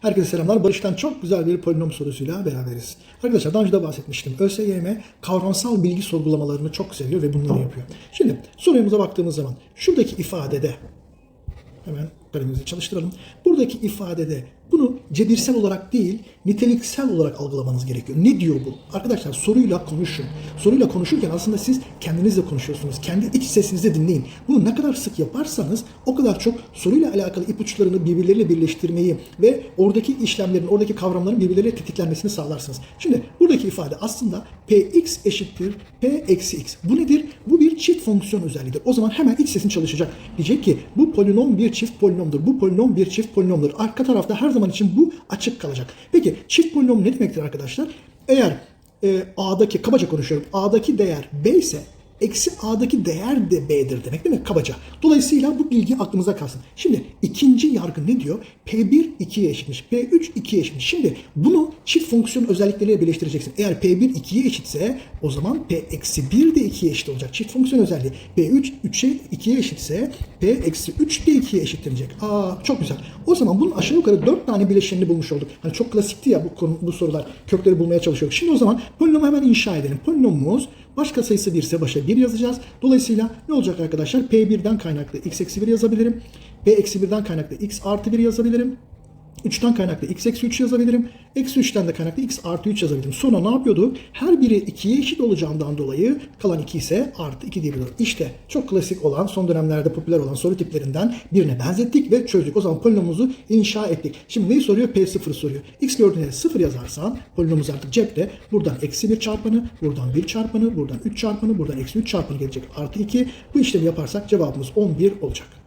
Herkese selamlar. Barış'tan çok güzel bir polinom sorusuyla beraberiz. Arkadaşlar daha önce de bahsetmiştim. ÖSYM kavramsal bilgi sorgulamalarını çok seviyor ve bunları yapıyor. Şimdi sorumuza baktığımız zaman şuradaki ifadede hemen kalemimizi çalıştıralım. Buradaki ifadede bunu cebirsel olarak değil, niteliksel olarak algılamanız gerekiyor. Ne diyor bu? Arkadaşlar soruyla konuşun. Soruyla konuşurken aslında siz kendinizle konuşuyorsunuz. Kendi iç sesinizi dinleyin. Bunu ne kadar sık yaparsanız o kadar çok soruyla alakalı ipuçlarını birbirleriyle birleştirmeyi ve oradaki işlemlerin, oradaki kavramların birbirleriyle tetiklenmesini sağlarsınız. Şimdi buradaki ifade aslında px eşittir p eksi x. Bu nedir? Bu bir çift fonksiyon özelliğidir. O zaman hemen iç sesin çalışacak. Diyecek ki bu polinom bir çift polinomdur. Bu polinom bir çift polinomdur. Arka tarafta her zaman için bu açık kalacak. Peki çift polinom ne demektir arkadaşlar? Eğer e, A'daki, kabaca konuşuyorum, A'daki değer B ise eksi A'daki değer de B'dir demek değil mi? Kabaca. Dolayısıyla bu bilgi aklımıza kalsın. Şimdi ikinci yargı ne diyor? P1 2'ye eşitmiş. P3 2'ye eşitmiş. Şimdi bunu çift fonksiyon özellikleriyle birleştireceksin. Eğer P1 2'ye eşitse o zaman P eksi 1 de 2'ye eşit olacak. Çift fonksiyon özelliği. P3 3'e 2'ye eşitse P eksi 3 de 2'ye eşitlenecek. Aa çok güzel. O zaman bunun aşağı yukarı 4 tane bileşenini bulmuş olduk. Hani çok klasikti ya bu, konu, bu sorular. Kökleri bulmaya çalışıyoruz. Şimdi o zaman polinomu hemen inşa edelim. Polinomumuz başka sayısı 1 ise başa 1 yazacağız. Dolayısıyla ne olacak arkadaşlar? P1'den kaynaklı x eksi 1 yazabilirim. P eksi 1'den kaynaklı x artı 1 yazabilirim. 3'ten kaynaklı x eksi 3 yazabilirim. Eksi 3'ten de kaynaklı x artı 3 yazabilirim. Sonra ne yapıyorduk? Her biri 2'ye eşit olacağından dolayı kalan 2 ise artı 2 diyebiliyorum. İşte çok klasik olan son dönemlerde popüler olan soru tiplerinden birine benzettik ve çözdük. O zaman polinomumuzu inşa ettik. Şimdi neyi soruyor? P0 soruyor. x gördüğünde 0 yazarsan polinomumuz artık cepte. Buradan eksi 1 çarpanı, buradan 1 çarpanı, buradan 3 çarpanı, buradan eksi 3 çarpanı gelecek. Artı 2. Bu işlemi yaparsak cevabımız 11 olacak.